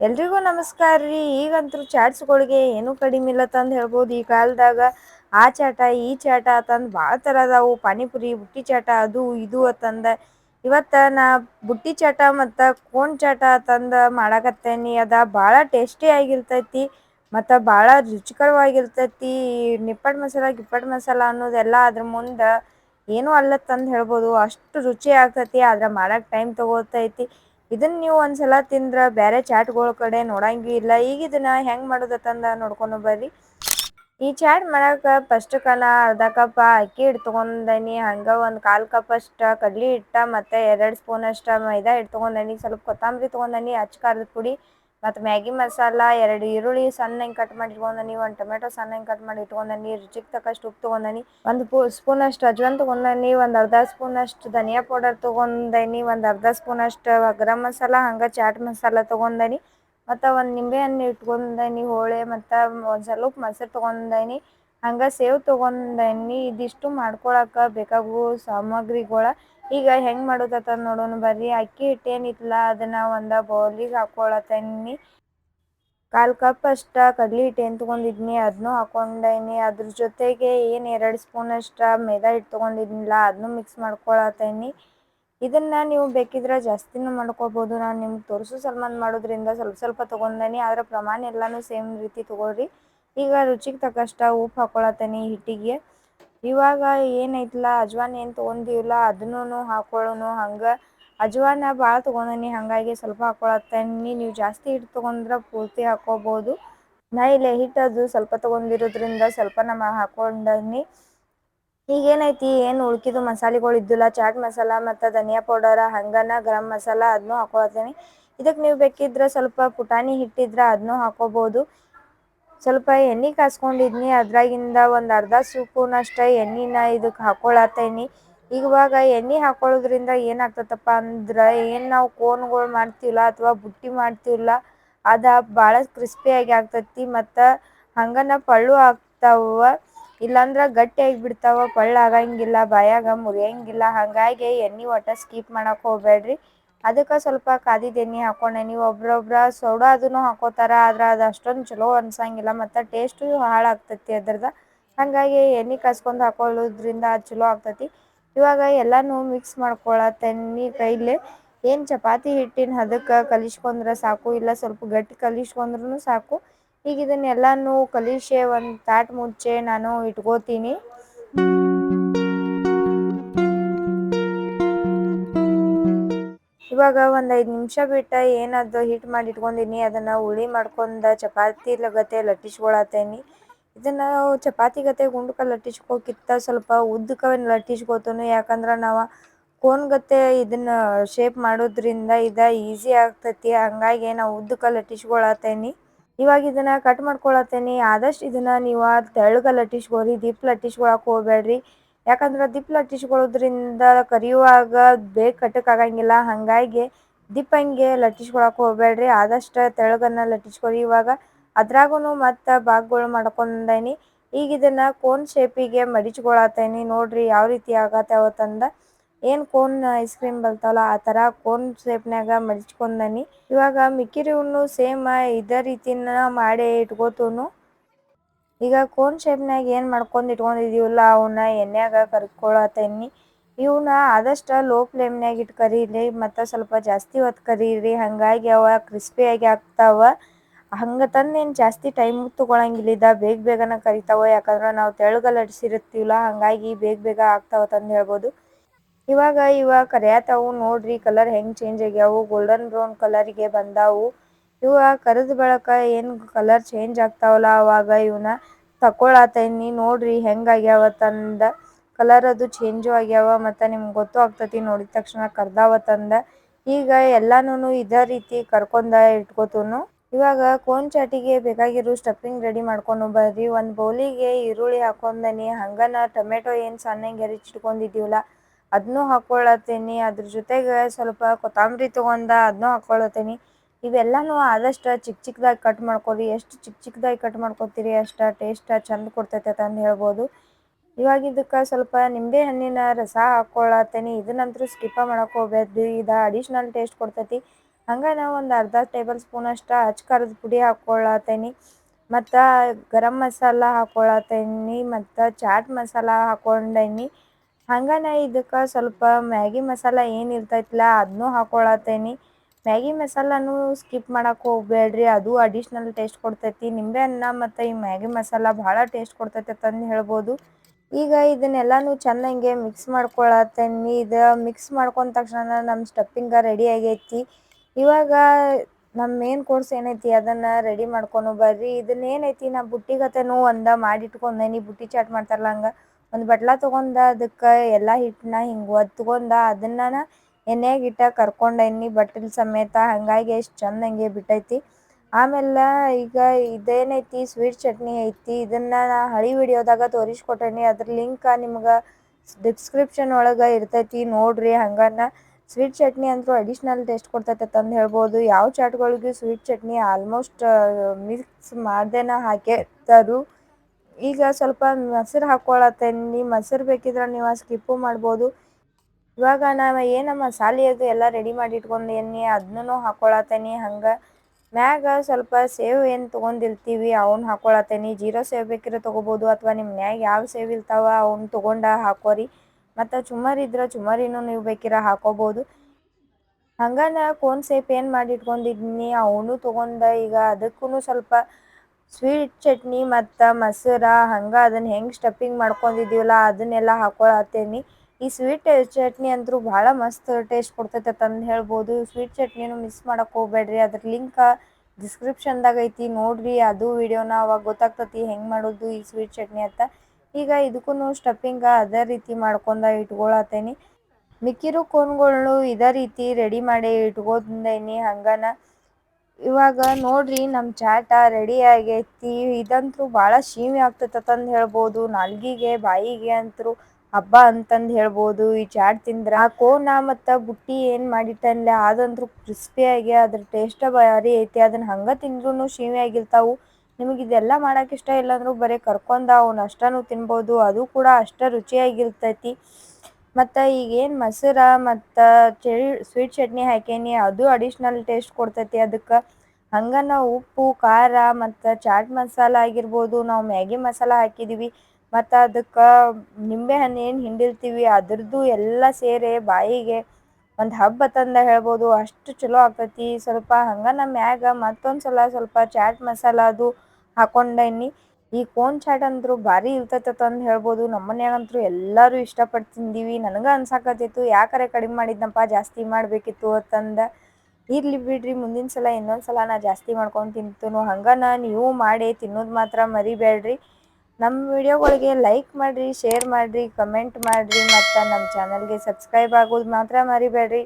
ಎಲ್ರಿಗೂ ನಮಸ್ಕಾರ ರೀ. ಈಗಂತೂ ಚಾಟ್ಸ್ಗಳಿಗೆ ಏನೂ ಕಡಿಮೆ ಇಲ್ಲತ್ತಂದು ಹೇಳ್ಬೋದು. ಈ ಕಾಲದಾಗ ಆ ಚಾಟ, ಈ ಚಾಟ ತಂದು ಭಾಳ ಥರ ಅದಾವು. ಪಾನಿಪುರಿ, ಬುಟ್ಟಿ ಚಾಟ, ಅದು, ಇದು ಅಂತಂದ ಇವತ್ತ ನಾ ಬುಟ್ಟಿ ಚಾಟ ಮತ್ತು ಕೋನ್ ಚಾಟ ತಂದು ಮಾಡಕತ್ತೇನಿ. ಅದ ಭಾಳ ಟೇಸ್ಟಿ ಆಗಿರ್ತೈತಿ ಮತ್ತು ಭಾಳ ರುಚಿಕರವಾಗಿರ್ತೈತಿ. ನಿಪ್ಪಟ್ ಮಸಾಲ ಗಿಪ್ಪಟ್ ಮಸಾಲ ಅನ್ನೋದೆಲ್ಲ ಅದ್ರ ಮುಂದೆ ಏನೂ ಅಲ್ಲತ್ತಂದು ಹೇಳ್ಬೋದು. ಅಷ್ಟು ರುಚಿ ಆಗ್ತೈತಿ. ಆದ್ರೆ ಮಾಡೋಕೆ ಟೈಮ್ ತೊಗೊತೈತಿ. ಇದನ್ನು ನೀವು ಒಂದ್ಸಲ ತಿಂದ್ರ ಬೇರೆ ಚಾಟ್ಗಳ ಕಡೆ ನೋಡಂಗೂ ಇಲ್ಲ. ಈಗ ಇದನ್ನ ಹೆಂಗ್ ಮಾಡೋದತ್ತಂದ ನೋಡ್ಕೊಂಡು ಬರ್ರಿ. ಈ ಚಾಟ್ ಮಾಡಕ ಫಸ್ಟ್ ಕಾಲ ಅರ್ಧ ಕಪ್ ಅಕ್ಕಿ ಹಿಟ್ಟು ತೊಗೊಂಡನಿ ಹಂಗ ಒಂದು ಕಾಲ್ ಕಪ್ ಅಷ್ಟ, ಕಡ್ಲಿ ಹಿಟ್ಟ ಮತ್ತೆ ಎರಡ್ ಸ್ಪೂನ್ ಅಷ್ಟ ಮೈದಾ ಹಿಟ್ಟು ತೊಗೊಂಡನಿ, ಸ್ವಲ್ಪ ಕೊತ್ತಂಬರಿ ತೊಗೊಂಡನಿ, ಅಚ್ಚ ಖಾರದ ಪುಡಿ ಮತ್ತು ಮ್ಯಾಗಿ ಮಸಾಲ, ಎರಡು ಈರುಳ್ಳಿ ಸಣ್ಣಗೆ ಕಟ್ ಮಾಡಿ ಇಟ್ಕೊಂಡನಿ, ಒಂದು ಟೊಮೆಟೊ ಸಣ್ಣಗೆ ಕಟ್ ಮಾಡಿ ಇಟ್ಕೊಂಡನಿ, ರುಚಿಗೆ ತಕ್ಕಷ್ಟು ಉಪ್ಪು ತೊಗೊಂಡನಿ. ಒಂದು ಪೂ ಸ್ಪೂನ್ ಅಷ್ಟು ಅಜ್ವಾನ್ ತೊಗೊಂಡನಿ, ಒಂದು ಅರ್ಧ ಸ್ಪೂನ್ ಅಷ್ಟು ಧನಿಯಾ ಪೌಡರ್ ತೊಗೊಂಡನಿ, ಒಂದು ಅರ್ಧ ಸ್ಪೂನ್ ಅಷ್ಟು ಗರಂ ಮಸಾಲ, ಹಂಗೆ ಚಾಟ್ ಮಸಾಲ ತೊಗೊಂಡನಿ. ಮತ್ತು ಒಂದು ನಿಂಬೆ ಹಣ್ಣು ಇಟ್ಕೊಂಡನಿ, ಹೋಳೆ ಮತ್ತು ಒಂದು ಸ್ವಲ್ಪ ಮೊಸರು ತೊಗೊಂಡನಿ. ಹಂಗೆ ಸೇವ್ ತೊಗೊಂಡನಿ, ಇದಿಷ್ಟು ಮಾಡ್ಕೊಳಕ್ಕೆ ಬೇಕಾಗುವ ಸಾಮಗ್ರಿಗಳು ಈಗ ಹೆಂಗೆ ಮಾಡೋದತ್ತ ನೋಡೋಣ ಬರ್ರಿ. ಅಕ್ಕಿ ಹಿಟ್ಟು ಅದನ್ನ ಒಂದ ಬೌಲಿಗೆ ಹಾಕೊಳತ್ತೀನಿ. ಕಾಲ್ ಕಪ್ ಅಷ್ಟ ಕಡ್ಲಿ ಹಿಟ್ಟು ಏನ್ ತೊಗೊಂಡಿದ್ನಿ ಅದನ್ನೂ ಹಾಕೊಂಡೇನಿ. ಅದ್ರ ಜೊತೆಗೆ ಏನು ಎರಡು ಸ್ಪೂನ್ ಅಷ್ಟ ಮೈದಾ ಹಿಟ್ಟು ತೊಗೊಂಡಿದ್ನಿಲ್ಲ ಅದನ್ನು ಮಿಕ್ಸ್ ಮಾಡ್ಕೊಳತ್ತೀನಿ. ಇದನ್ನ ನೀವು ಬೇಕಿದ್ರೆ ಜಾಸ್ತಿನೂ ಮಾಡ್ಕೊಬೋದು. ನಾನು ನಿಮ್ಗೆ ತೋರಿಸು ಸಲ್ಮಾನ್ ಮಾಡೋದ್ರಿಂದ ಸ್ವಲ್ಪ ಸ್ವಲ್ಪ ತಗೊಂಡೇನಿ. ಅದರ ಪ್ರಮಾಣ ಎಲ್ಲನೂ ಸೇಮ್ ರೀತಿ ತೊಗೊಳ್ರಿ. ಈಗ ರುಚಿಗೆ ತಕ್ಕಷ್ಟು ಉಪ್ಪು ಹಾಕ್ಕೊಳತ್ತೇನಿ ಹಿಟ್ಟಿಗೆ. ಇವಾಗ ಏನೈತಲ್ಲ ಅಜ್ವಾನ್ ಏನು ತೊಗೊಂಡಿವಲ್ಲ ಅದನ್ನೂ ಹಾಕೊಳ್ಳೋನು ಹಂಗೆ. ಅಜ್ವಾನ ಭಾಳ ತೊಗೊಂಡೇನಿ, ಹಾಗಾಗಿ ಸ್ವಲ್ಪ ಹಾಕೊಳತ್ತೇನಿ ನೀವು ಜಾಸ್ತಿ ಹಿಟ್ಟು ತೊಗೊಂಡ್ರೆ ಪೂರ್ತಿ ಹಾಕೋಬೋದು. ನಾ ಇಲ್ಲೇ ಹಿಟ್ಟು ಅದು ಸ್ವಲ್ಪ ತೊಗೊಂಡಿರೋದ್ರಿಂದ ಸ್ವಲ್ಪ ನಮ್ಮ ಹಾಕೊಂಡಿ ಈಗ ಏನೈತಿ, ಏನು ಉಳ್ಕಿದು ಮಸಾಲೆಗಳು ಇದ್ದಿಲ್ಲ, ಚಾಟ್ ಮಸಾಲ ಮತ್ತು ಧನಿಯಾ ಪೌಡರ, ಹಂಗನ, ಗರಂ ಮಸಾಲ ಅದನ್ನೂ ಹಾಕೊಳತ್ತೀನಿ. ಇದಕ್ಕೆ ನೀವು ಬೇಕಿದ್ರೆ ಸ್ವಲ್ಪ ಪುಟಾಣಿ ಹಿಟ್ಟಿದ್ರೆ ಅದನ್ನೂ ಹಾಕ್ಕೋಬೋದು ಸ್ವಲ್ಪ ಎಣ್ಣೆ ಕಾಸ್ಕೊಂಡಿದ್ನಿ. ಅದ್ರಾಗಿಂದ ಒಂದು ಅರ್ಧ ಸ್ಪೂನಷ್ಟು ಎಣ್ಣೆನ ಇದಕ್ಕೆ ಹಾಕ್ಕೊಳತ್ತೇನಿ ಇವಾಗ ಎಣ್ಣೆ ಹಾಕ್ಕೊಳ್ಳೋದ್ರಿಂದ ಏನಾಗ್ತದಪ್ಪ ಅಂದ್ರೆ ಏನು ನಾವು ಕೋನ್ಗಳು ಮಾಡ್ತೀವಲ್ಲ ಅಥವಾ ಬುಟ್ಟಿ ಮಾಡ್ತೀವಲ್ಲ ಅದು ಭಾಳ ಕ್ರಿಸ್ಪಿಯಾಗಿ ಆಗ್ತೈತಿ ಮತ್ತು ಹಂಗನ ಪಳ್ಳು ಆಗ್ತಾವ. ಇಲ್ಲಾಂದ್ರೆ ಗಟ್ಟಿಯಾಗಿ ಬಿಡ್ತಾವ ಪಳ್ಳು ಆಗಂಗಿಲ್ಲ, ಬಾಯಾಗ ಮುರಿಯಂಗಿಲ್ಲ. ಹಾಗಾಗಿ ಎಣ್ಣೆ ಒಟ್ಟು ಸ್ಕಿಪ್ ಮಾಡಕ್ಕೆ ಹೋಗಬೇಡ್ರಿ ಅದಕ್ಕೆ ಸ್ವಲ್ಪ ಕಾದಿದ ಎಣ್ಣೆ ನೀವು ಒಬ್ರೊಬ್ರ ಸೋಡಾ ಅದನ್ನು ಹಾಕೋತಾರ, ಆದ್ರೆ ಅದು ಅಷ್ಟೊಂದು ಚಲೋ ಅನ್ಸಂಗಿಲ್ಲ, ಮತ್ತು ಟೇಸ್ಟು ಹಾಳಾಗ್ತೈತಿ ಅದ್ರದ್ದು. ಹಾಗಾಗಿ ಎಣ್ಣೆ ಕಸ್ಕೊಂಡು ಹಾಕೊಳ್ಳೋದ್ರಿಂದ ಅದು ಚಲೋ ಆಗ್ತೈತಿ. ಇವಾಗ ಎಲ್ಲನೂ ಮಿಕ್ಸ್ ಮಾಡ್ಕೊಳತ್ತೇನಿ ಕೈಲೇ, ಏನು ಚಪಾತಿ ಹಿಟ್ಟಿನ ಹದಕ್ಕೆ ಕಲಿಸ್ಕೊಂಡ್ರೆ ಸಾಕು, ಇಲ್ಲ ಸ್ವಲ್ಪ ಗಟ್ಟಿ ಕಲಿಸ್ಕೊಂಡ್ರೂ ಸಾಕು. ಈಗ ಇದನ್ನೆಲ್ಲನೂ ಕಲಿಸಿ ಒಂದು ತಾಟ್ ಮುಚ್ಚೆ ನಾನು ಇಟ್ಕೋತೀನಿ. ಇವಾಗ ಒಂದು ಐದು ನಿಮಿಷ ಬಿಟ್ಟ ಏನದು ಹಿಟ್ಟು ಮಾಡಿ ಇಟ್ಕೊಂಡಿನಿ, ಅದನ್ನು ಹುಳಿ ಮಾಡ್ಕೊಂಡು ಚಪಾತಿ ಲಗತೆ ಲಟ್ಟಿಸ್ಕೊಳತ್ತೇನಿ. ಇದನ್ನು ಚಪಾತಿ ಗತೆ ಗುಂಡ್ಕ ಲಟ್ಟಿಸ್ಕೋಕಿತ್ತ ಸ್ವಲ್ಪ ಉದ್ದಕ್ಕೆ ಲಟ್ಟಿಸ್ಕೋತನು. ಯಾಕಂದ್ರೆ ನಾವು ಕೋನ್ ಗತೆ ಇದನ್ನು ಶೇಪ್ ಮಾಡೋದ್ರಿಂದ ಇದು ಈಸಿ ಆಗ್ತೈತಿ. ಹಂಗಾಗಿ ನಾವು ಉದ್ದಕ್ಕೆ ಲಟ್ಟಿಸ್ಕೊಳತ್ತೇನಿ. ಇವಾಗ ಇದನ್ನು ಕಟ್ ಮಾಡ್ಕೊಳತ್ತೇನಿ. ಆದಷ್ಟು ಇದನ್ನು ನೀವು ತೆಳ್ಳಗೆ ಲಟ್ಟಿಸ್ಕೋರಿ ದೀಪ್ ಲಟ್ಟಿಸ್ಕೊಳಕ್ಕೆ ಹೋಗಬೇಡ್ರಿ ಯಾಕಂದ್ರೆ ದಿಪ್ಪ ಲಟ್ಟಿಸ್ಕೊಳ್ಳೋದ್ರಿಂದ ಕರಿಯುವಾಗ ಬೇಗ ಕಟ್ಟಕ್ಕಾಗಂಗಿಲ್ಲ ಹಾಗಾಗಿ ದಿಪ್ಪಂಗೆ ಲಟ್ಟಿಸ್ಕೊಳಕ್ಕೆ ಹೋಗ್ಬೇಡ್ರಿ. ಆದಷ್ಟು ತೆಳಗನ್ನ ಲಟ್ಟಿಸ್ಕೊಳ್ಳಿ ಇವಾಗ ಅದ್ರಾಗೂ ಮತ್ತು ಭಾಗಗಳು ಮಾಡ್ಕೊಂಡೇನಿ. ಈಗ ಇದನ್ನು ಕೋನ್ ಶೇಪಿಗೆ ಮಡಿಚ್ಕೊಳತ್ತೇನಿ. ನೋಡ್ರಿ ಯಾವ ರೀತಿ ಆಗತ್ತವತ್ತಂದ ಏನು ಕೋನ್ ಐಸ್ ಕ್ರೀಮ್ ಬರ್ತಾವಲ್ಲ ಆ ಥರ ಕೋನ್ ಶೇಪ್ನಾಗ ಮಡಿಚ್ಕೊಂಡನಿ. ಇವಾಗ ಮಿಕ್ಕಿರಿವನ್ನು ಸೇಮ್ ಇದೇ ರೀತಿನ ಮಾಡಿ ಇಟ್ಕೋತನು. ಈಗ ಕೋನ್ ಶೇಪ್ನಾಗ ಏನು ಮಾಡ್ಕೊಂಡು ಇಟ್ಕೊಂಡಿದ್ದೀವಲ್ಲ ಅವನ್ನ ಎಣ್ಣೆಯಾಗ ಕರ್ಕೊಳತ್ತೇನಿ ಇವನ್ನ ಆದಷ್ಟು ಲೋ ಫ್ಲೇಮ್ನಾಗ ಇಟ್ಟು ಕರೀರಿ, ಮತ್ತು ಸ್ವಲ್ಪ ಜಾಸ್ತಿ ಹೊತ್ತು ಕರೀರಿ. ಹಾಗಾಗಿ ಅವ ಕ್ರಿಸ್ಪಿಯಾಗಿ ಆಗ್ತಾವ. ಹಂಗೆ ತಂದೇನು ಜಾಸ್ತಿ ಟೈಮ್ ತೊಗೊಳಂಗಿಲ್ಲ ಇದ ಬೇಗ ಬೇಗನೆ ಕರಿತಾವ. ಯಾಕಂದ್ರೆ ನಾವು ತೆಳುಗಲ್ಲಿ ಅಡಿಸಿರುತ್ತೀವಲ್ಲ ಹಾಗಾಗಿ ಬೇಗ ಬೇಗ ಆಗ್ತಾವ ತಂದು ಹೇಳ್ಬೋದು. ಇವಾಗ ಇವಾಗ ಕರಿಯತಾವು ನೋಡ್ರಿ ಕಲರ್ ಹೆಂಗೆ ಚೇಂಜ್ ಆಗ್ಯಾವು. ಗೋಲ್ಡನ್ ಬ್ರೌನ್ ಕಲರಿಗೆ ಬಂದಾವು. ಇವ ಕರೆದ ಬಳಕ ಏನು ಕಲರ್ ಚೇಂಜ್ ಆಗ್ತಾವಲ್ಲ ಅವಾಗ ಇವನ್ನ ತಕೊಳತೈನಿ ನೋಡ್ರಿ ತಂದ ಕಲರ್ ಅದು ಚೇಂಜು ಆಗ್ಯಾವ ಮತ್ತ ನಿಮ್ಗೆ ಗೊತ್ತು ಆಗ್ತತಿ ನೋಡಿದ ತಕ್ಷಣ ಕರ್ದಾವ ತಂದ. ಈಗ ಎಲ್ಲಾನು ಇದೇ ರೀತಿ ಕರ್ಕೊಂಡ ಇಟ್ಕೋತನು. ಇವಾಗ ಕೋನ್ ಚಾಟಿಗೆ ಬೇಕಾಗಿರೋ ಸ್ಟಫಿಂಗ್ ರೆಡಿ ಮಾಡ್ಕೊಂಡು ಬರ್ರಿ. ಒಂದು ಬೌಲಿಗೆ ಈರುಳ್ಳಿ ಹಾಕೊಂಡನಿ, ಹಂಗನ ಟೊಮೆಟೊ ಏನು ಸಣ್ಣಗೆ ಹೆರಿಚಿಟ್ಕೊಂಡಿದ್ದೀವಲ್ಲ ಅದನ್ನೂ ಹಾಕ್ಕೊಳತ್ತೀನಿ ಅದ್ರ ಜೊತೆಗೆ ಸ್ವಲ್ಪ ಕೊತ್ತಂಬರಿ ತೊಗೊಂಡ ಅದನ್ನೂ ಹಾಕ್ಕೊಳತ್ತೀನಿ ಇವೆಲ್ಲನೂ ಆದಷ್ಟು ಚಿಕ್ಕ ಚಿಕ್ಕದಾಗಿ ಕಟ್ ಮಾಡ್ಕೊರಿ, ಎಷ್ಟು ಚಿಕ್ಕ ಚಿಕ್ಕದಾಗಿ ಕಟ್ ಮಾಡ್ಕೊತೀರಿ ಅಷ್ಟು ಟೇಸ್ಟ್ ಚಂದ ಕೊಡ್ತೈತೆ ಅಂತ ಹೇಳ್ಬೋದು. ಇವಾಗ ಇದಕ್ಕೆ ಸ್ವಲ್ಪ ನಿಂಬೆ ಹಣ್ಣಿನ ರಸ ಹಾಕ್ಕೊಳತ್ತೀನಿ ಇದನ್ನಂತರೂ ಸ್ಕಿಪ್ಪ ಮಾಡಕ್ಕೆ ಹೋಗ್ಬೇಡ್ರಿ, ಇದು ಅಡಿಷ್ನಲ್ ಟೇಸ್ಟ್ ಕೊಡ್ತೈತಿ. ಹಂಗೆ ನಾವು ಒಂದು ಅರ್ಧ ಟೇಬಲ್ ಸ್ಪೂನ್ ಅಷ್ಟು ಅಚ್ಕರದ ಪುಡಿ ಹಾಕ್ಕೊಳ್ಳತ್ತೇನಿ ಮತ್ತು ಗರಂ ಮಸಾಲ ಹಾಕ್ಕೊಳತ್ತೇನಿ ಮತ್ತು ಚಾಟ್ ಮಸಾಲ ಹಾಕ್ಕೊಂಡೇನಿ ಹಂಗನ ಇದಕ್ಕೆ ಸ್ವಲ್ಪ ಮ್ಯಾಗಿ ಮಸಾಲ ಏನು ಇರ್ತೈತಿಲ್ಲ ಅದನ್ನೂ ಹಾಕ್ಕೊಳತ್ತೇನಿ ಮ್ಯಾಗಿ ಮಸಾಲಾನು ಸ್ಕಿಪ್ ಮಾಡಕ್ಕೆ ಹೋಗ್ಬೇಡ್ರಿ, ಅದು ಅಡಿಷ್ನಲ್ ಟೇಸ್ಟ್ ಕೊಡ್ತೈತಿ. ನಿಂಬೆಹಣ್ಣ ಮತ್ತು ಈ ಮ್ಯಾಗಿ ಮಸಾಲ ಭಾಳ ಟೇಸ್ಟ್ ಕೊಡ್ತೈತೆ ಅಂತಂದು ಹೇಳ್ಬೋದು. ಈಗ ಇದನ್ನೆಲ್ಲನೂ ಚೆನ್ನಾಗೆ ಮಿಕ್ಸ್ ಮಾಡ್ಕೊಳತ್ತೇನಿ ಇದು ಮಿಕ್ಸ್ ಮಾಡ್ಕೊಂಡ ತಕ್ಷಣ ನಮ್ಮ ಸ್ಟಫಿಂಗ ರೆಡಿ ಆಗೈತಿ. ಇವಾಗ ನಮ್ಮ ಮೇನ್ ಕೋರ್ಸ್ ಏನೈತಿ, ಅದನ್ನು ರೆಡಿ ಮಾಡ್ಕೊಂಡು ಬರ್ರಿ. ಇದನ್ನೇನೈತಿ, ನಾ ಬುಟ್ಟಿಗತೆನೂ ಒಂದು ಮಾಡಿಟ್ಕೊಂಡೇನಿ ಬುಟ್ಟಿ ಚಾಟ್ ಮಾಡ್ತಾರಲ್ಲ ಹಂಗೆ. ಒಂದು ಬಟ್ಲ ತೊಗೊಂಡ ಅದಕ್ಕೆ ಎಲ್ಲ ಹಿಟ್ಟನ್ನ ಹಿಂಗೆ ಒತ್ಕೊಂಡು ಅದನ್ನು ಎಣ್ಣೆಯಾಗ ಕರ್ಕೊಂಡೈನಿ ಬಟ್ಟಲು ಸಮೇತ, ಹಾಗಾಗಿ ಎಷ್ಟು ಚಂದಂಗೆ ಬಿಟ್ಟೈತಿ. ಆಮೇಲೆ ಈಗ ಇದೇನೈತಿ ಸ್ವೀಟ್ ಚಟ್ನಿ ಐತಿ, ಇದನ್ನು ನಾ ಹಳಿ ವಿಡಿಯೋದಾಗ ತೋರಿಸ್ಕೊಟ್ಟೇನಿ. ಅದ್ರ ಲಿಂಕ್ ನಿಮ್ಗೆ ಡಿಸ್ಕ್ರಿಪ್ಷನ್ ಒಳಗೆ ಇರ್ತೈತಿ, ನೋಡ್ರಿ ಹಂಗನ್ನ ಸ್ವೀಟ್ ಚಟ್ನಿ ಅಂತೂ ಅಡಿಷ್ನಲ್ ಟೇಸ್ಟ್ ಕೊಡ್ತೈತೆ ಅಂತ ಹೇಳ್ಬೋದು. ಯಾವ ಚಾಟ್ಗಳಿಗೂ ಸ್ವೀಟ್ ಚಟ್ನಿ ಆಲ್ಮೋಸ್ಟ್ ಮಿಕ್ಸ್ ಮಾಡ್ದೇನೆ ಹಾಕಿರ್ತಾರು ಈಗ ಸ್ವಲ್ಪ ಮೊಸರು ಹಾಕ್ಕೊಳತ್ತೇನಿ ಮೊಸರು ಬೇಕಿದ್ರೆ ನೀವು ಸ್ಕಿಪ್ಪು ಮಾಡ್ಬೋದು. ಇವಾಗ ನಾವು ಏನಮ್ಮ ಮಸಾಲೆ ಅದು ಎಲ್ಲ ರೆಡಿ ಮಾಡಿ ಇಟ್ಕೊಂಡೇನಿ, ಅದನ್ನೂ ಹಾಕೊಳತೇನಿ ಹಂಗೆ ಮ್ಯಾಗ ಸ್ವಲ್ಪ ಸೇವ್ ಏನು ತೊಗೊಂಡಿರ್ತೀವಿ ಅವನ್ನ ಹಾಕೊಳತೇನಿ ಜೀರೋ ಸೇವ್ ಬೇಕಿದ್ರೆ ತೊಗೋಬೋದು, ಅಥವಾ ನಿಮ್ಮ ಮ್ಯಾಗ ಯಾವ ಸೇವ್ ಇರ್ತಾವ ಅವನ್ನ ತೊಗೊಂಡ ಹಾಕೋರಿ, ಮತ್ತು ಚುಮ್ಮರ್ ಇದ್ರೆ ಚುಮ್ಮರಿನೂ ನೀವು ಬೇಕಿರ ಹಾಕೋಬೋದು. ನಾ ಕೋನ್ ಸೇಪ್ ಏನು ಮಾಡಿ ಇಟ್ಕೊಂಡಿದ್ದೀನಿ ಅವನು ತಗೊಂಡ, ಈಗ ಅದಕ್ಕೂ ಸ್ವಲ್ಪ ಸ್ವೀಟ್ ಚಟ್ನಿ ಮತ್ತು ಮೊಸರ, ಹಂಗೆ ಅದನ್ನು ಹೆಂಗೆ ಸ್ಟಫಿಂಗ್ ಮಾಡ್ಕೊಂಡಿದ್ದೀವಲ್ಲ, ಅದನ್ನೆಲ್ಲ ಹಾಕ್ಕೊಳತ್ತೇನಿ ಈ ಸ್ವೀಟ್ ಚಟ್ನಿ ಅಂತೂ ಭಾಳ ಮಸ್ತ್ ಟೇಸ್ಟ್ ಕೊಡ್ತೈತೆ ಅಂತಂದು ಹೇಳ್ಬೋದು. ಸ್ವೀಟ್ ಚಟ್ನಿನೂ ಮಿಸ್ ಮಾಡಕ್ಕೆ ಹೋಗ್ಬೇಡ್ರಿ. ಅದ್ರ ಲಿಂಕ ಡಿಸ್ಕ್ರಿಪ್ಷನ್ದಾಗ ಐತಿ. ನೋಡ್ರಿ, ಅದು ವಿಡಿಯೋನ ಅವಾಗ ಗೊತ್ತಾಗ್ತತಿ ಹೆಂಗೆ ಮಾಡೋದು ಈ ಸ್ವೀಟ್ ಚಟ್ನಿ ಅಂತ. ಈಗ ಇದಕ್ಕೂ ಸ್ಟಫಿಂಗ ಅದೇ ರೀತಿ ಮಾಡ್ಕೊಂಡ ಇಟ್ಕೊಳತ್ತೇನಿ. ಮಿಕ್ಕಿರೋ ಕೋನ್ಗಳ್ನು ಇದೇ ರೀತಿ ರೆಡಿ ಮಾಡಿ ಇಟ್ಕೊಂಡೇನಿ ಹಂಗನ. ಇವಾಗ ನೋಡ್ರಿ ನಮ್ಮ ಚಾಟ ರೆಡಿ ಆಗೈತಿ. ಇದಂತೂ ಭಾಳ ಸೀಮೆ ಆಗ್ತೈತೆ ಅಂತಂದು ಹೇಳ್ಬೋದು. ನಾಲ್ಗಿಗೆ, ಬಾಯಿಗೆ ಅಂತೂ ಹಬ್ಬ ಅಂತಂದು ಹೇಳ್ಬೋದು, ಈ ಚಾಟ್ ತಿಂದ್ರೆ ಆ ಕೋನ ಮತ್ತು ಬುಟ್ಟಿ ಏನು ಮಾಡಿಟ್ಟನ್ಲೆ ಅದಂತೂ ಕ್ರಿಸ್ಪಿಯಾಗಿ ಅದ್ರ ಟೇಸ್ಟ ಭಾರಿ ಐತಿ. ಅದನ್ನ ಹಂಗೆ ತಿಂದ್ರೂ ಸೀಮೆ ಆಗಿರ್ತಾವೆ. ನಿಮಗೆ ಇದೆಲ್ಲ ಮಾಡೋಕೆ ಇಷ್ಟ ಇಲ್ಲಾಂದ್ರೂ ಬರೀ ಕರ್ಕೊಂಡು ಅವ್ನ ಅಷ್ಟನೂ ತಿನ್ಬೋದು. ಅದು ಕೂಡ ಅಷ್ಟೇ ರುಚಿಯಾಗಿರ್ತೈತಿ ಮತ್ತು ಈಗೇನು ಮೊಸರ ಮತ್ತು ಚಳಿ ಸ್ವೀಟ್ ಚಟ್ನಿ ಹಾಕೇನಿ, ಅದು ಅಡಿಷ್ನಲ್ ಟೇಸ್ಟ್ ಕೊಡ್ತೈತಿ ಅದಕ್ಕೆ ಹಂಗೆ ನಾವು ಉಪ್ಪು, ಖಾರ ಮತ್ತು ಚಾಟ್ ಮಸಾಲ ಆಗಿರ್ಬೋದು, ನಾವು ಮ್ಯಾಗಿ ಮಸಾಲ ಹಾಕಿದ್ದೀವಿ ಮತ್ತು ಅದಕ್ಕೆ ನಿಂಬೆಹಣ್ಣು ಏನು ಹಿಂಡಿರ್ತೀವಿ ಅದ್ರದ್ದು ಎಲ್ಲ ಸೇರಿ ಬಾಯಿಗೆ ಒಂದು ಹಬ್ಬ ತಂದ ಹೇಳ್ಬೋದು, ಅಷ್ಟು ಚಲೋ ಆಗ್ತೈತಿ ಸ್ವಲ್ಪ ಹಂಗೆ ನಮ್ಮ ಮ್ಯಾಗ ಮತ್ತೊಂದು ಸಲ ಸ್ವಲ್ಪ ಚಾಟ್ ಮಸಾಲ ಅದು ಹಾಕ್ಕೊಂಡೇನಿ ಈ ಕೋನ್ ಚಾಟ್ ಅಂದ್ರು ಭಾರಿ ಇರ್ತೈತತ ಅಂತ ಹೇಳ್ಬೋದು. ನಮ್ಮ ಮನ್ಯಾಗಂತೂ ಎಲ್ಲರೂ ಇಷ್ಟಪಟ್ಟು ತಿಂದೀವಿ. ನನಗೆ ಅನ್ಸಾಕತ್ತಿತ್ತು ಯಾಕರೆ ಕಡಿಮೆ ಮಾಡಿದ್ನಪ್ಪ, ಜಾಸ್ತಿ ಮಾಡಬೇಕಿತ್ತು ಅಂತಂದ. ಇರಲಿ ಬಿಡ್ರಿ, ಮುಂದಿನ ಸಲ ಇನ್ನೊಂದು ಸಲ ನಾ ಜಾಸ್ತಿ ಮಾಡ್ಕೊಂಡು ತಿಂತನು. ಹಂಗನ ನೀವು ಮಾಡಿ ತಿನ್ನೋದು ಮಾತ್ರ ಮರಿಬೇಡ್ರಿ ನಮ್ಮ ವಿಡಿಯೋಗಳಿಗೆ ಲೈಕ್ ಮಾಡಿರಿ ಶೇರ್ ಮಾಡಿರಿ ಕಮೆಂಟ್ ಮಾಡಿರಿ, ಮತ್ತು ನಮ್ಮ ಚಾನಲ್ಗೆ ಸಬ್ಸ್ಕ್ರೈಬ್ ಆಗೋದು ಮಾತ್ರ ಮರಿಬೇಡ್ರಿ.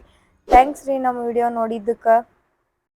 ಥ್ಯಾಂಕ್ಸ್ ರೀ ನಮ್ಮ ವಿಡಿಯೋ ನೋಡಿದ್ದಕ್ಕೆ.